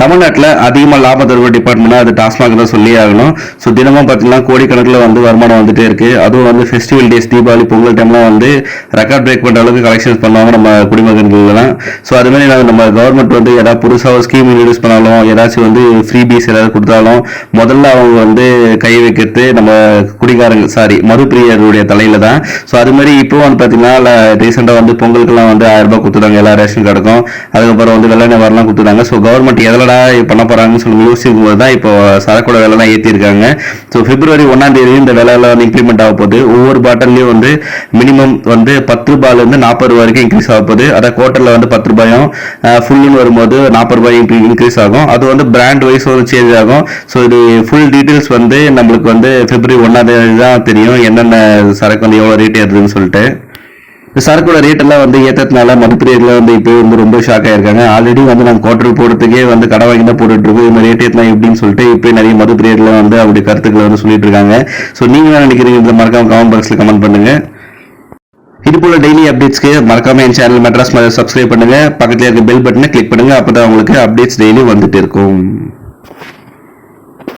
தமிழ்நாட்டில் அதிகமாக லாபம் தருவ டிபார்ட்மெண்ட்னா அது டாஸ்மாக் தான் சொல்லி ஆகணும். ஸோ தினமும் பார்த்தீங்கன்னா கோடிக்கணக்கில் வந்து வருமானம் வந்துட்டே இருக்கு. அதுவும் வந்து ஃபெஸ்டிவல் டேஸ் தீபாவளி பொங்கல் டைம்லாம் வந்து ரெக்கார்ட் பிரேக் பண்ணுற அளவுக்கு கலெக்ஷன்ஸ் பண்ணுவாங்க நம்ம குடிமகன்கள்லாம் ஸோ அதுமாதிரி நாங்கள் நம்ம கவர்மெண்ட் வந்து ஏதாவது புதுசாக ஒரு ஸ்கீம் இன்ட்ரடியூஸ் பண்ணாலும் ஏதாச்சும் வந்து ஃப்ரீ பீஸ் ஏதாவது கொடுத்தாலும் முதல்ல அவங்க வந்து கை வைக்கிறது நம்ம குடிகாரங்க சாரி மதுப்பிரியருடைய தலையில தான். ஸோ அது மாதிரி இப்போ வந்து பார்த்தீங்கன்னா ரீசெண்டாக வந்து பொங்கலுக்குலாம் வந்து ஆயிரம் ரூபாய் கொடுத்துட்டாங்க. எல்லா ரேஷன் கார்டுக்கும் அதுக்கப்புறம் வந்து வெள்ளை வரலாம் கொடுத்துட்டாங்க. ஸோ கவர்மெண்ட் எதிலடா பண்ண போறாங்கன்னு சொல்லி யோசிக்கும் போது தான் இப்போ சரக்கோட விலைலாம் ஏற்றிருக்காங்க ஸோ பிப்ரவரி ஒன்றாம் தேதி இந்த விலையெல்லாம் வந்து இம்ப்ளிமெண்ட் ஆக போகுது. ஒவ்வொரு பாட்டிலையும் வந்து மினிமம் வந்து பத்து ரூபாயிலேருந்து நாற்பது ரூபா வரைக்கும் இன்க்ரீஸ் ஆக போகுது. அதாவது குவார்ட்டரில் வந்து பத்து ரூபாயும் ஃபுல்லுன்னு வரும்போது நாற்பது ரூபாய் இன்க்ரீஸ் ஆகும். அது வந்து பிராண்ட் வைஸ் ஒரு சேஞ்ச் ஆகும். ஸோ இது ஃபுல் டீட்டெயில்ஸ் வந்து நம்மளுக்கு வந்து பிப்ரவரி ஒன்றாம் தேதி தான் தெரியும். என்னென்ன சரக்கு வந்து எவ்வளோ ரேட் ஏறுதுன்னு சொல்லிட்டு. சரக்கோட ரேட் எல்லாம் வந்து ஏற்றதுனால மதுப்பிரியர்கள் வந்து இப்போ வந்து ரொம்ப ஷாக் ஆயிருக்காங்க. ஆல்ரெடி வந்து நாங்கள் குவார்டர் போடுறதுக்கே வந்து கடை வாங்கி தான் போட்டுட்டு இருக்கோம். இந்த ரேட் ஏற்றலாம் எப்படின்னு சொல்லிட்டு இப்போ நிறைய மதுப்பிரியர்கள் வந்து அவருடைய கருத்துக்களை வந்து சொல்லிட்டு இருக்காங்க. ஸோ நீங்கள் என்ன நினைக்கிறீங்க? இந்த மறக்காம கமெண்ட் பாக்ஸில் கமெண்ட் பண்ணுங்க. இது போல டெய்லி அப்டேட்ஸ்க்கு மறக்காம என் சேனல் மெட்ராஸ் சப்ஸ்கிரைப் பண்ணுங்க. பக்கத்தில் இருக்க பெல் பட்டனை கிளிக் பண்ணுங்க. அப்பதான் உங்களுக்கு அப்டேட்ஸ் டெய்லி வந்துட்டு இருக்கும்.